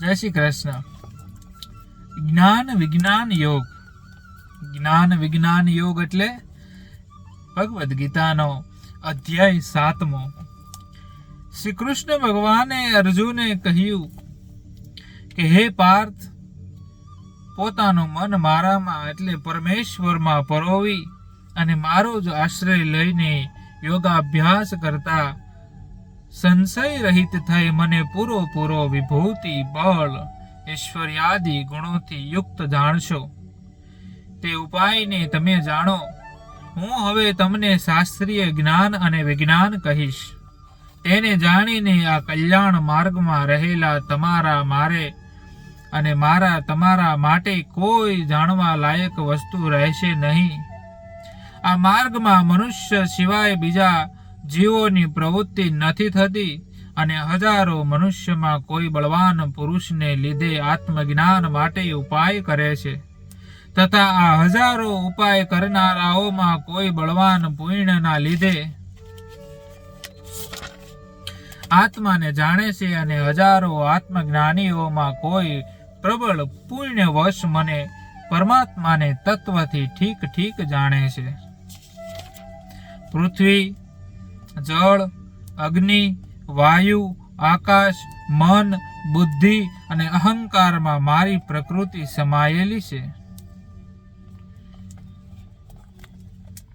જય શ્રી કૃષ્ણ. જ્ઞાન વિજ્ઞાન યોગ. જ્ઞાન વિજ્ઞાન યોગ એટલે ભગવદ્ ગીતાનો અધ્યાય સાતમો. શ્રી કૃષ્ણ ભગવાને અર્જુને કહ્યું કે, હે પાર્થ, પોતાનું મન મારામાં એટલે પરમેશ્વરમાં પરોવી અને મારો જ આશ્રય લઈને યોગાભ્યાસ કરતા સંશય રહિત થઈ મને પૂરો પૂરો વિભૂતિ, બળ ઈશ્વર્યાદિ ગુણોથી યુક્ત જાણશો. તે ઉપાયને તમે જાણો. હું હવે તમને શાસ્ત્રીય જ્ઞાન અને વિજ્ઞાન કહીશ. તેને જાણીને આ કલ્યાણ માર્ગમાં રહેલા તમારા મારે અને મારા તમારા માટે કોઈ જાણવા લાયક વસ્તુ રહેશે નહીં. આ માર્ગમાં મનુષ્ય સિવાય બીજા જીવોની પ્રવૃત્તિ નથી થતી અને હજારો મનુષ્યમાં કોઈ બળવાન પુરુષને લીધે આત્મજ્ઞાન માટે ઉપાય કરે છે. તથા આ હજારો ઉપાય કરનારાઓમાં કોઈ બળવાન પુણ્યના લીધે આત્માને જાણે છે અને હજારો આત્મજ્ઞાનીઓમાં કોઈ પ્રબળ પુણ્યવશ મને પરમાત્માને તત્વથી ઠીક ઠીક જાણે છે. પૃથ્વી જળ, અગ્નિ, વાયુ, આકાશ, મન, બુદ્ધિ અને અહંકારમાં મારી પ્રકૃતિ સમાયેલી છે.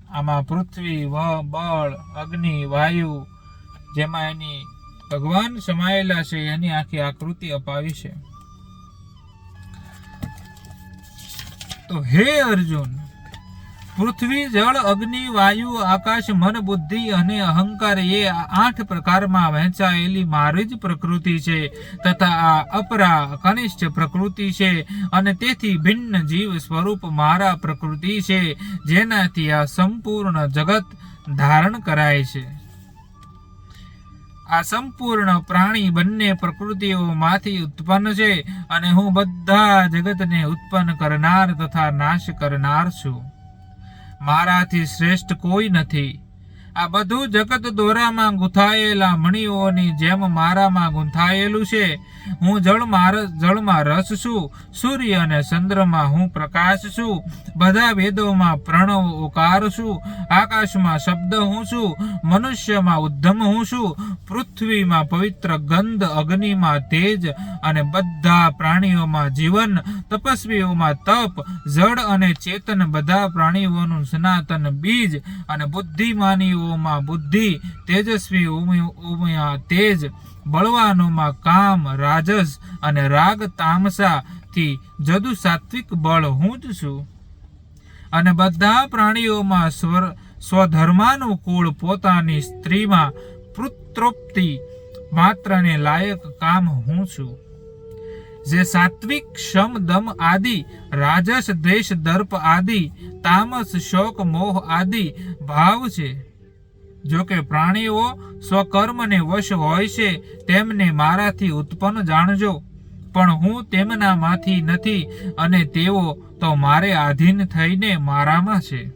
આમાં પૃથ્વી, વ- બળ, અગ્નિ, વાયુ જેમાં એની ભગવાન સમાયેલા છે, એની આખી આકૃતિ અપાવી છે. તો હે અર્જુન પૃથ્વી, જળ, અગ્નિ, વાયુ, આકાશ, મન, બુદ્ધિ અને અહંકાર એ આઠ પ્રકારમાં વહેંચાયેલી મારી જ પ્રકૃતિ છે તથા આ અપરા કનિષ્ઠ પ્રકૃતિ છે અને તેથી ભિન્ન જીવ સ્વરૂપ મારા પ્રકૃતિ છે જેનાથી આ સંપૂર્ણ જગત ધારણ કરાય છે. આ સંપૂર્ણ પ્રાણી બંને પ્રકૃતિઓમાંથી ઉત્પન્ન છે અને હું બધા જગતને ઉત્પન્ન કરનાર તથા નાશ કરનાર છું. મારાથી શ્રેષ્ઠ કોઈ નથી. આ બધું જગત દોરામાં ગૂંથાયેલા મણીઓની જેમ મારામાં ગૂંથાયેલું છે. હું જળમાં જળમાં રસ છું, સૂર્ય અને ચંદ્રમાં હું પ્રકાશ છું. બધા વેદોમાં પ્રણવ ઓકાર છું, આકાશમાં શબ્દ હું છું, મનુષ્યમાં ઉદ્ધમ હું છું, પૃથ્વીમાં પવિત્ર ગંધ, અગ્નિમાં તેજ અને બધા પ્રાણીઓમાં જીવન, તપસ્વીઓમાં તપ, જળ અને ચેતન બધા પ્રાણીઓનું સનાતન બીજ અને બુદ્ધિમાનીઓમાં બુદ્ધિ, તેજસ્વી ઓમાં તેજ, બળવાનોમાં કામ, રાજસ અને રાગ તામસાથી જદુ સાત્વિક બળ હું જ છું. અને બધા પ્રાણીઓમાં સ્વર, સ્વધર્માનુકૂળ પોતાની સ્ત્રીમાં પુત્રોક્તિ માત્રને લાયક કામ હું છું. જે સાત્વિક શમ દમ આદિ, રાજસ દ્વેષ દર્પ આદિ, તામસ શોક મોહ આદિ ભાવ છે. જો કે પ્રાણીઓ સ્વકર્મને વશ હોય છે, તેમને મારાથી ઉત્પન્ન જાણજો. પણ હું તેમનામાંથી નથી અને તેઓ તો મારે આધીન થઈને મારામાં છે.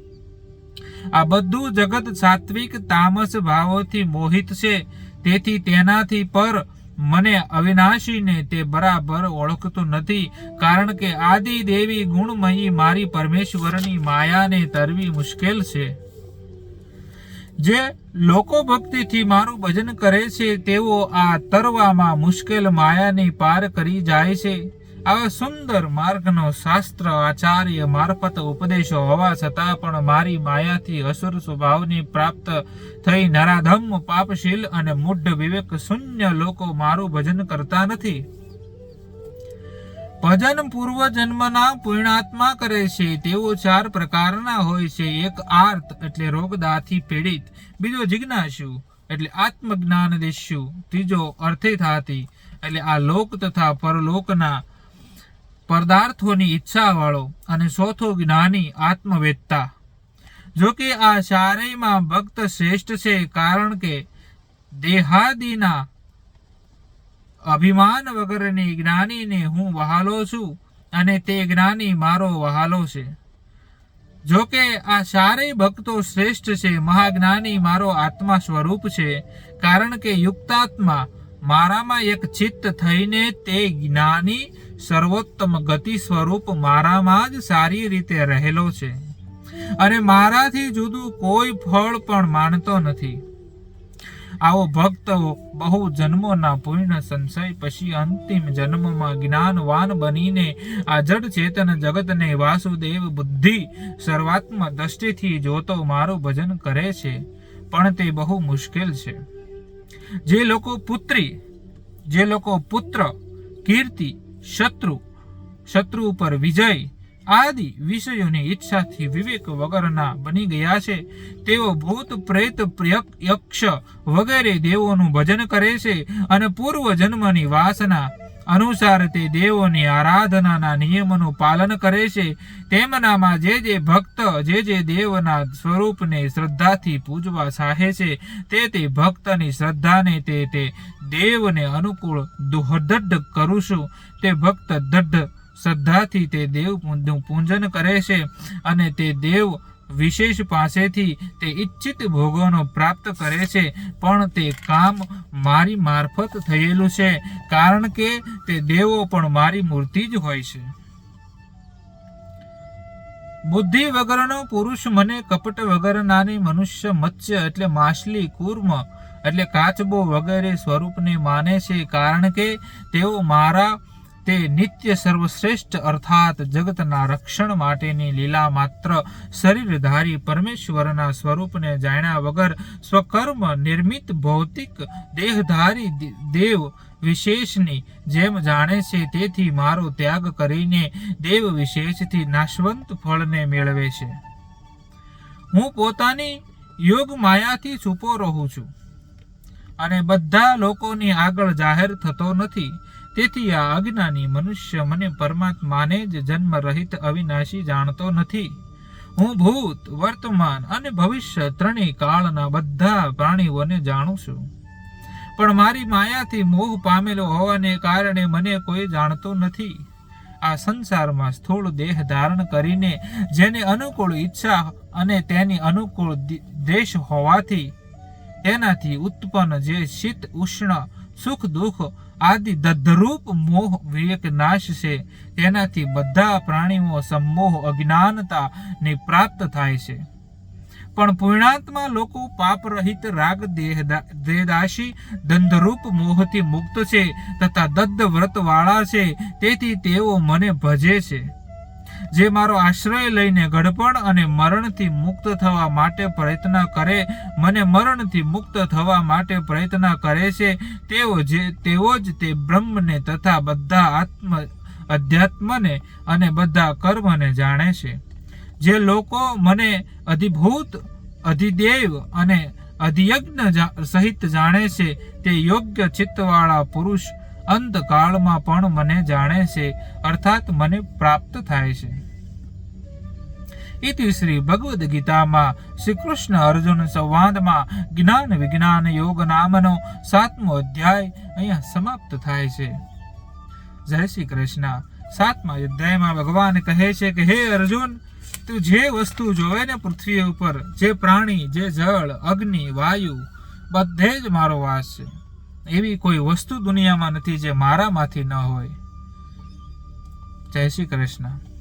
આ બધું જગત સાત્વિક તામસ ભાવોથી મોહિત છે. તેથી તેનાથી પર મને અવિનાશીને તે બરાબર ઓળખતું નથી, કારણ કે આદિ દેવી ગુણમયી મારી પરમેશ્વરની માયાને તરવી મુશ્કેલ છે. જે લોકો ભક્તિથી મારું ભજન કરે છે, તેઓ આ તરવામાં મુશ્કેલ માયાને પાર કરી જાય છે. આવા સુંદર માર્ગનો શાસ્ત્ર આચાર્ય મારફત ઉપદેશો હોવા છતાં પણ મારી માયાથી અસુર સ્વભાવની પ્રાપ્ત થઈ નરાધમ, પાપશીલ અને મૂઢ વિવેક શૂન્ય લોકો મારું ભજન કરતા નથી. ભજન પૂર્વ જન્મના પુણ્યાત્મા કરે છે. તેઓ ચાર પ્રકારના હોય છે. એક આર્ત, એટલે રોગદાથી પીડિત. બીજો જિજ્ઞાસુ, એટલે આત્મજ્ઞાન દેશ્યુ ત્રીજો અર્થે થાતી એટલે આ લોક તથા પરલોકના પદાર્થોની ઈચ્છાવાળો. અને ચોથો જ્ઞાની આત્મવેદતા. જો કે આ ચારેયમાં ભક્ત શ્રેષ્ઠ છે કારણ કે દેહાદિના અભિમાન વગરની જ્ઞાનીને હું વહાલો છું અને તે જ્ઞાની મારો વહાલો છે. જો કે આ ચારેય ભક્તો શ્રેષ્ઠ છે, મહાજ્ઞાની મારો આત્મા સ્વરૂપ છે, કારણ કે યુક્તાત્મા મારામાં એક ચિત્ત થઈને તે જ્ઞાની સર્વોત્તમ ગતિ સ્વરૂપ મારામાં જ સારી રીતે રહેલો છે. અને મારાથી જુદું કોઈ ફળ પણ માનતો નથી. આવો ભક્ત બહુ જન્મોના પૂર્ણ સંશય પછી અંતિમ જન્મમાં જ્ઞાનવાન બનીને આ જડ ચેતન જગતને વાસુદેવ બુદ્ધિ સર્વાત્મ દ્રષ્ટિથી જોતો મારું ભજન કરે છે, પણ તે બહુ મુશ્કેલ છે. જે લોકો પુત્રી, જે લોકો પુત્ર, કીર્તિ, શત્રુ શત્રુ ઉપર વિજય આદિ વિષયોની ઈચ્છાથી વિવેક વગરના બની ગયા છે. તેઓ ભૂત, પ્રેત યક- યક્ષ વગેરે દેવોનું ભજન કરે છે અને પૂર્વ જન્મની વાસના અનુસાર તે દેવોની આરાધનાના નિયમોનું પાલન કરે છે. તેમનામાં જે જે ભક્ત, જે જે દેવના સ્વરૂપને શ્રદ્ધાથી પૂજવા ચાહે છે, તે તે ભક્તની શ્રદ્ધાને તે તે દેવને અનુકૂળ દુહદઢ કરું છું. તે ભક્ત દઢ શ્રદ્ધાથી તે દેવનું પૂજન કરે છે અને તે દેવ વિશેષ પાસેથી તે ઈચ્છિત ભોગોનો પ્રાપ્ત કરે છે. પણ તે કામ મારી મારફત થયેલું છે, કારણ કે તે દેવો પણ મારી મૂર્તિ જ હોય છે. બુદ્ધિ વગરનો પુરુષ મને કપટ વગરનાની મનુષ્ય મત્સ્ય એટલે માછલી, કૂર્મ એટલે કાચબો વગેરે સ્વરૂપને માને છે, કારણ કે તેઓ મારા તે નિત્ય સર્વશ્રેષ્ઠ અર્થાત જગતના રક્ષણ માટેની લીલા માત્ર શરીરધારી પરમેશ્વરના સ્વરૂપને જાણ્યા વગર સ્વકર્મ, નિર્મિત ભૌતિક દેહધારી દેવ વિશેષની જેમ જાણે છે, તેથી મારો ત્યાગ કરીને દેવ વિશેષથી નાશવંત ફળને મેળવે છે. હું પોતાની યોગ માયાથી છૂપો રહું છું અને બધા લોકોની આગળ જાહેર થતો નથી. તેથી આ અજ્ઞાની મનુષ્ય મને પરમાત્માને જ જન્મ રહિત અવિનાશી જાણતો નથી. હું ભૂત, વર્તમાન અને ભવિષ્ય ત્રણેય કાળના બધા પ્રાણીઓને જાણું છું. પણ મારી માયાથી મોહ પામેલો હોવાને કારણે મને કોઈ જાણતો નથી. આ સંસારમાં સ્થૂળ દેહ ધારણ કરીને જેને અનુકૂળ ઈચ્છા અને તેની અનુકૂળ દેશ હોવાથી તેનાથી ઉત્પન્ન જે શીત, ઉષ્ણ, સુખ, દુઃખ આદિ દદ્ધરૂપ મોહ વિવેક નાશ છે. તેનાથી બધા પ્રાણીઓ સમોહ, અજ્ઞાનતા ને પ્રાપ્ત થાય છે. પણ પૂર્ણાત્મા લોકો પાપ રહિત રાગ દેહદા- દેહદાસી, દંધરૂપ મોહથી મુક્ત છે તથા દદ્ધ વ્રત વાળા છે. તેથી તેઓ મને ભજે છે. જે મારો આશ્રય લઈને ગડપણ અને મરણથી મુક્ત થવા માટે પ્રયત્ન કરે, મને મરણથી મુક્ત થવા માટે પ્રયત્ન કરે છે, તેઓ જે, તેઓ જ તે બ્રહ્મને તથા બધા આત્મ, અધ્યાત્મને અને બધા કર્મને જાણે છે. જે લોકો મને અધિભૂત, અધિદેવ અને અધિયજ્ઞ સહિત જાણે છે, તે યોગ્ય ચિત્તવાળા પુરુષ અંતકાળમાં પણ મને જાણે છે, અર્થાત મને પ્રાપ્ત થાય છે. ઇતિ શ્રી ભગવદ્ ગીતામાં શ્રી કૃષ્ણ અર્જુન સંવાદમાં જ્ઞાન વિજ્ઞાન યોગ નામનો સાતમો અધ્યાય અહીંયા સમાપ્ત થાય છે. જય શ્રી કૃષ્ણ. સાતમા અધ્યાયમાં ભગવાન કહે છે કે, હે અર્જુન, તું જે વસ્તુ જોવે ને પૃથ્વી ઉપર, જે પ્રાણી, જે જળ, અગ્નિ, વાયુ, બધે જ મારો વાસ છે. એવી કોઈ વસ્તુ દુનિયામાં નથી જે મારામાંથી ન હોય. જય શ્રી કૃષ્ણ.